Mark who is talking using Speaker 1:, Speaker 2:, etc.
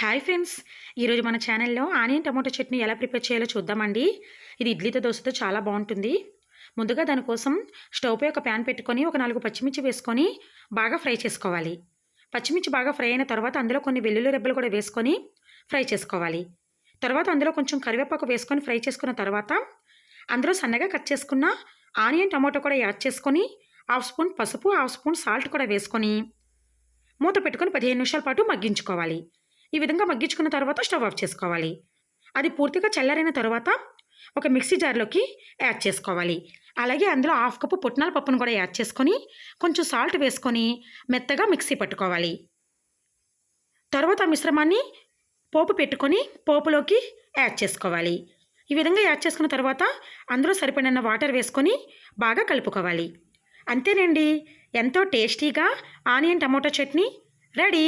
Speaker 1: Hi friends ఈరోజు మన ఛానల్లో ఆనియన్ టమాటో చట్నీ ఎలా ప్రిపేర్ చేయాలో చూద్దామండి. ఇది ఇడ్లీతో దోశతో చాలా బాగుంటుంది. ముందుగా దానికోసం స్టవ్ పై ఒక ప్యాన్ పెట్టుకొని ఒక నాలుగు పచ్చిమిర్చి వేసుకొని బాగా ఫ్రై చేసుకోవాలి. పచ్చిమిర్చి బాగా ఫ్రై అయిన తర్వాత అందులో కొన్ని వెల్లుల్లి రెబ్బలు కూడా వేసుకొని ఫ్రై చేసుకోవాలి. తర్వాత అందులో కొంచెం కరివేపాకు వేసుకొని ఫ్రై చేసుకున్న తర్వాత అందులో సన్నగా కట్ చేసుకున్న ఆనియన్ టమాటో కూడా యాడ్ చేసుకొని హాఫ్ స్పూన్ పసుపు హాఫ్ స్పూన్ సాల్ట్ కూడా వేసుకొని మూత పెట్టుకొని పదిహేను నిమిషాల పాటు మగ్గించుకోవాలి. ఈ విధంగా మగ్గించుకున్న తర్వాత స్టవ్ ఆఫ్ చేసుకోవాలి. అది పూర్తిగా చల్లారిన తర్వాత ఒక మిక్సీ జార్లోకి యాడ్ చేసుకోవాలి. అలాగే అందులో హాఫ్ కప్పు పుట్నాల పప్పును కూడా యాడ్ చేసుకొని కొంచెం సాల్ట్ వేసుకొని మెత్తగా మిక్సీ పట్టుకోవాలి. తర్వాత మిశ్రమాన్ని పోపు పెట్టుకొని పోపులోకి యాడ్ చేసుకోవాలి. ఈ విధంగా యాడ్ చేసుకున్న తర్వాత అందులో సరిపడిన వాటర్ వేసుకొని బాగా కలుపుకోవాలి. అంతేనండి. ఎంతో టేస్టీగా ఆనియన్ టమాటో చట్నీ రెడీ.